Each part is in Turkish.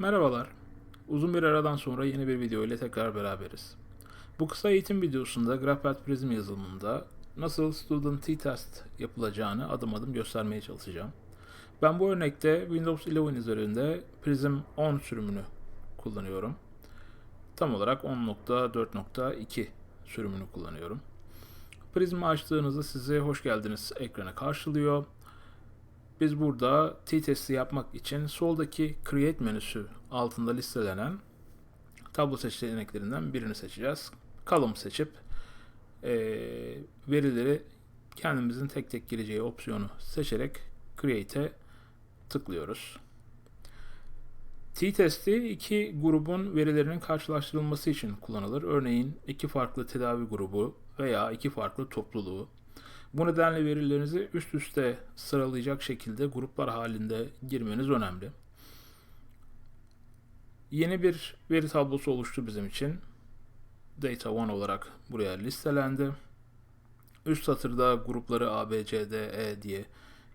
Merhabalar. Uzun bir aradan sonra yeni bir video ile tekrar beraberiz. Bu kısa eğitim videosunda GraphPad Prism yazılımında nasıl Student T-Test yapılacağını adım adım göstermeye çalışacağım. Ben bu örnekte Windows 11 üzerinde Prism 10 sürümünü kullanıyorum. Tam olarak 10.4.2 sürümünü kullanıyorum. Prism'i açtığınızda sizi hoş geldiniz ekrana karşılıyor. Biz burada t-testi yapmak için soldaki Create menüsü altında listelenen tablo seçeneklerinden birini seçeceğiz. Column seçip e, verileri kendimizin tek tek gireceği opsiyonu seçerek Create'e tıklıyoruz. T-testi iki grubun verilerinin karşılaştırılması için kullanılır. Örneğin iki farklı tedavi grubu veya iki farklı topluluğu bu nedenle verilerinizi üst üste sıralayacak şekilde gruplar halinde girmeniz önemli. Yeni bir veri tablosu oluştu bizim için. Data 1 olarak buraya listelendi. Üst satırda grupları A, B, C, D, E diye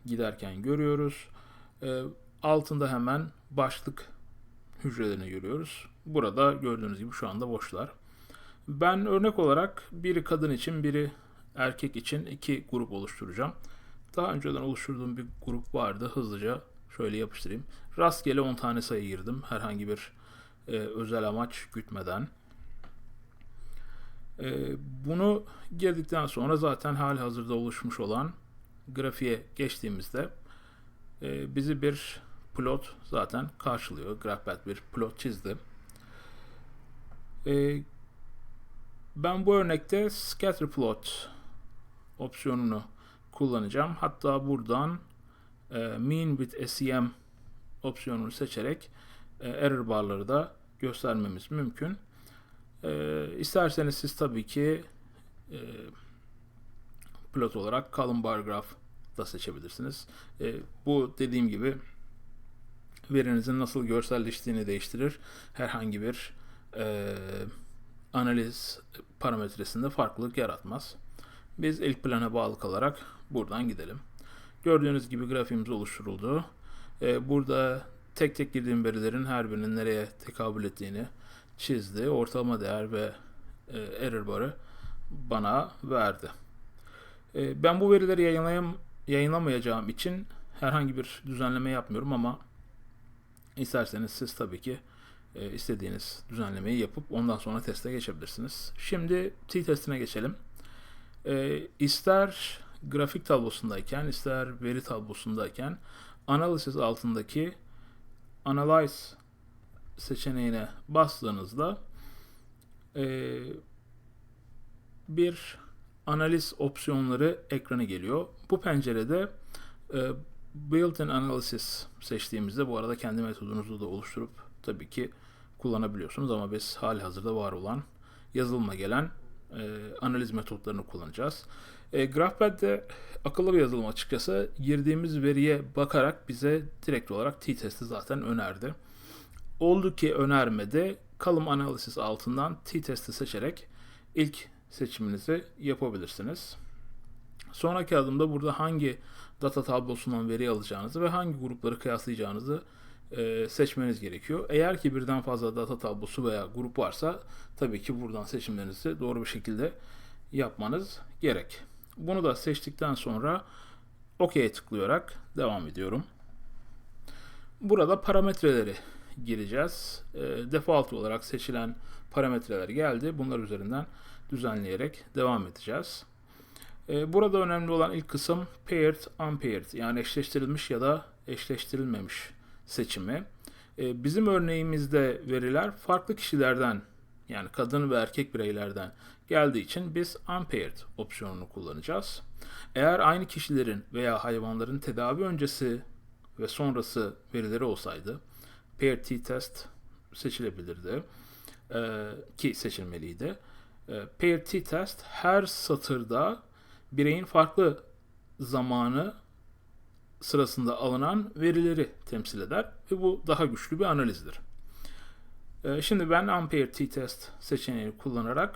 giderken görüyoruz. E, altında hemen başlık hücrelerini görüyoruz. Burada gördüğünüz gibi şu anda boşlar. Ben örnek olarak biri kadın için biri erkek için iki grup oluşturacağım. Daha önceden oluşturduğum bir grup vardı. Hızlıca şöyle yapıştırayım. Rastgele 10 tane sayı girdim. Herhangi bir e, özel amaç gütmeden. E, bunu girdikten sonra zaten hali hazırda oluşmuş olan grafiğe geçtiğimizde e, bizi bir plot zaten karşılıyor. GraphPad bir plot çizdi. E, ben bu örnekte scatter plot opsiyonunu kullanacağım. Hatta buradan e, mean with SEM opsiyonunu seçerek e, error barları da göstermemiz mümkün. E, isterseniz siz tabii ki e, plot olarak column bar graph da seçebilirsiniz. E, bu dediğim gibi verinizin nasıl görselleştiğini değiştirir. Herhangi bir e, analiz parametresinde farklılık yaratmaz. Biz ilk plana bağlı kalarak buradan gidelim. Gördüğünüz gibi grafiğimiz oluşturuldu. Ee, burada tek tek girdiğim verilerin her birinin nereye tekabül ettiğini çizdi. Ortalama değer ve e, error barı bana verdi. E, ben bu verileri yayınlayam yayınlamayacağım için herhangi bir düzenleme yapmıyorum ama isterseniz siz tabii ki e, istediğiniz düzenlemeyi yapıp ondan sonra teste geçebilirsiniz. Şimdi t-testine geçelim. E, ister grafik tablosundayken ister veri tablosundayken Analysis altındaki Analyze seçeneğine bastığınızda e, bir analiz opsiyonları ekranı geliyor. Bu pencerede e, Built-in Analysis seçtiğimizde bu arada kendi metodunuzu da oluşturup tabii ki kullanabiliyorsunuz ama biz hali hazırda var olan yazılıma gelen e, analiz metotlarını kullanacağız. E, GraphPad'de akıllı bir yazılım açıkçası girdiğimiz veriye bakarak bize direkt olarak t-testi zaten önerdi. Oldu ki önermede Column Analysis altından t-testi seçerek ilk seçiminizi yapabilirsiniz. Sonraki adımda burada hangi data tablosundan veri alacağınızı ve hangi grupları kıyaslayacağınızı e, seçmeniz gerekiyor. Eğer ki birden fazla data tablosu veya grup varsa tabii ki buradan seçimlerinizi doğru bir şekilde yapmanız gerek. Bunu da seçtikten sonra OK'ye tıklayarak devam ediyorum. Burada parametreleri gireceğiz. E, default olarak seçilen parametreler geldi. Bunlar üzerinden düzenleyerek devam edeceğiz. E, burada önemli olan ilk kısım paired, unpaired yani eşleştirilmiş ya da eşleştirilmemiş seçimi. E, bizim örneğimizde veriler farklı kişilerden yani kadın ve erkek bireylerden geldiği için biz unpaired opsiyonunu kullanacağız. Eğer aynı kişilerin veya hayvanların tedavi öncesi ve sonrası verileri olsaydı paired t-test seçilebilirdi ee, ki seçilmeliydi. Ee, paired t-test her satırda bireyin farklı zamanı sırasında alınan verileri temsil eder ve bu daha güçlü bir analizdir. Ee, şimdi ben Ampere t-test seçeneğini kullanarak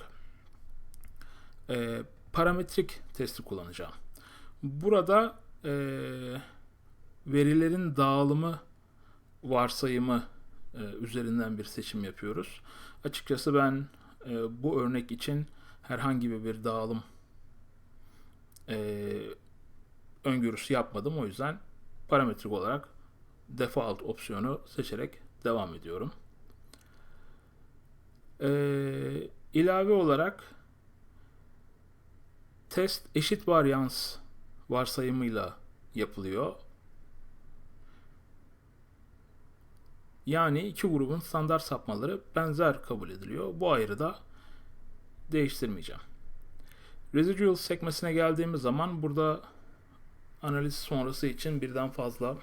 e, parametrik testi kullanacağım. Burada e, verilerin dağılımı varsayımı e, üzerinden bir seçim yapıyoruz. Açıkçası ben bu örnek için herhangi bir dağılım öngörüsü yapmadım. O yüzden parametrik olarak default opsiyonu seçerek devam ediyorum. Ee, ilave olarak test eşit varyans varsayımıyla yapılıyor. Yani iki grubun standart sapmaları benzer kabul ediliyor. Bu ayrıda değiştirmeyeceğim. Residual sekmesine geldiğimiz zaman burada analiz sonrası için birden fazla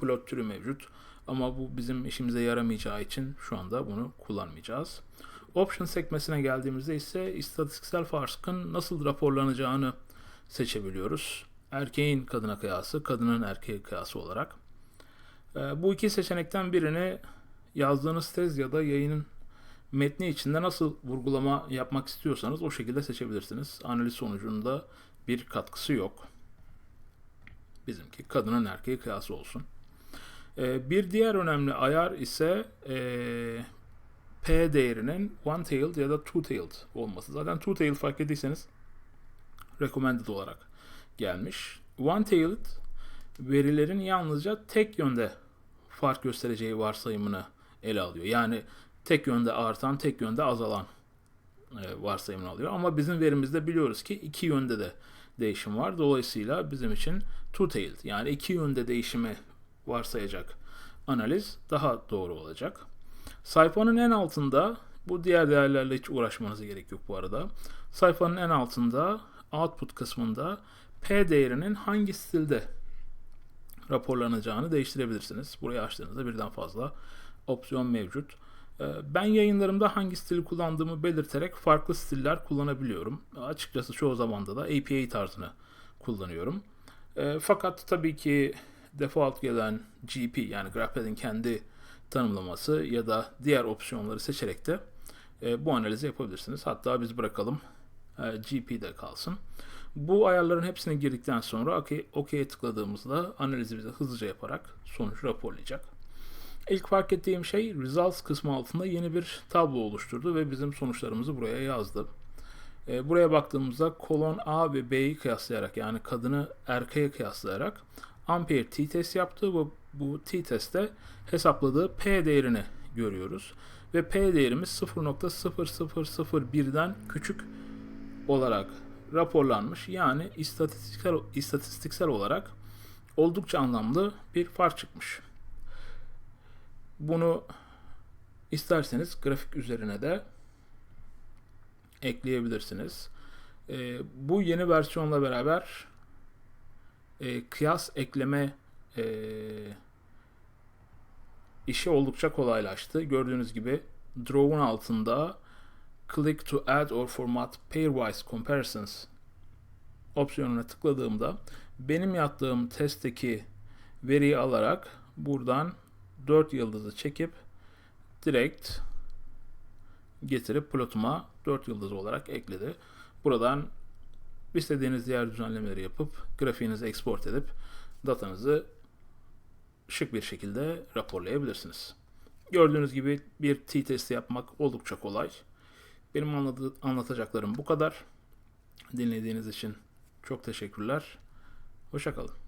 plot türü mevcut. Ama bu bizim işimize yaramayacağı için şu anda bunu kullanmayacağız. Option sekmesine geldiğimizde ise istatistiksel farkın nasıl raporlanacağını seçebiliyoruz. Erkeğin kadına kıyası, kadının erkeğe kıyası olarak. Ee, bu iki seçenekten birini yazdığınız tez ya da yayının metni içinde nasıl vurgulama yapmak istiyorsanız o şekilde seçebilirsiniz. Analiz sonucunda bir katkısı yok. Bizimki kadının erkeğe kıyası olsun. Ee, bir diğer önemli ayar ise e, P değerinin one-tailed ya da two-tailed olması. Zaten two-tailed fark ettiyseniz recommended olarak gelmiş. One-tailed verilerin yalnızca tek yönde fark göstereceği varsayımını ele alıyor. Yani tek yönde artan, tek yönde azalan e, varsayımını alıyor. Ama bizim verimizde biliyoruz ki iki yönde de değişim var. Dolayısıyla bizim için two-tailed yani iki yönde değişimi varsayacak analiz daha doğru olacak. Sayfanın en altında bu diğer değerlerle hiç uğraşmanıza gerek yok bu arada. Sayfanın en altında output kısmında P değerinin hangi stilde raporlanacağını değiştirebilirsiniz. Burayı açtığınızda birden fazla opsiyon mevcut. Ee, ben yayınlarımda hangi stili kullandığımı belirterek farklı stiller kullanabiliyorum. Açıkçası çoğu zamanda da APA tarzını kullanıyorum. Ee, fakat tabii ki default gelen GP yani GraphPad'in kendi tanımlaması ya da diğer opsiyonları seçerek de e, bu analizi yapabilirsiniz. Hatta biz bırakalım e, GP'de kalsın. Bu ayarların hepsine girdikten sonra OK'ye tıkladığımızda analizi bize hızlıca yaparak sonuç raporlayacak. İlk fark ettiğim şey results kısmı altında yeni bir tablo oluşturdu ve bizim sonuçlarımızı buraya yazdı. E, buraya baktığımızda kolon A ve B'yi kıyaslayarak yani kadını erkeğe kıyaslayarak ampere t-test yaptı ve bu t-testte hesapladığı p değerini görüyoruz. Ve p değerimiz 0.0001'den küçük olarak raporlanmış. Yani istatistiksel, istatistiksel olarak oldukça anlamlı bir fark çıkmış. Bunu isterseniz grafik üzerine de ekleyebilirsiniz. E, bu yeni versiyonla beraber e, kıyas ekleme e, işi oldukça kolaylaştı. Gördüğünüz gibi Draw'un altında Click to add or format pairwise comparisons opsiyonuna tıkladığımda benim yaptığım testteki veriyi alarak buradan 4 yıldızı çekip direkt getirip plotuma 4 yıldız olarak ekledi. Buradan istediğiniz diğer düzenlemeleri yapıp grafiğinizi export edip datanızı şık bir şekilde raporlayabilirsiniz. Gördüğünüz gibi bir t-testi yapmak oldukça kolay. Benim anlatacaklarım bu kadar. Dinlediğiniz için çok teşekkürler. Hoşçakalın.